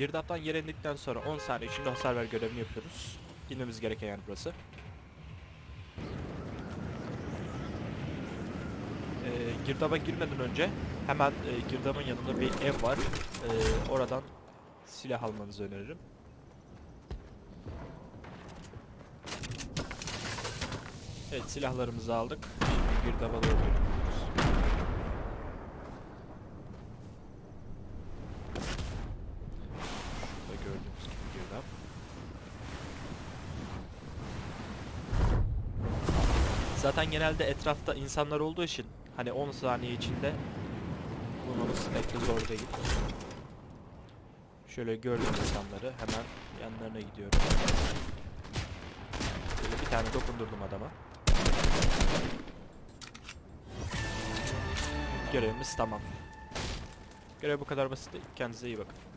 girdaptan yere indikten sonra 10 saniye içinde hasar ver görevini yapıyoruz. Bilmemiz gereken yer burası. Ee, girdaba girmeden önce hemen e, girdabın yanında bir ev var. Ee, oradan silah almanızı öneririm. Evet silahlarımızı aldık. Şimdi girdaba doğru Zaten genelde etrafta insanlar olduğu için hani 10 saniye içinde bulmamız pek de zor değil. Şöyle gördüğüm insanları hemen yanlarına gidiyorum. Böyle bir tane dokundurdum adama. Görevimiz tamam. Görev bu kadar basit. Kendinize iyi bakın.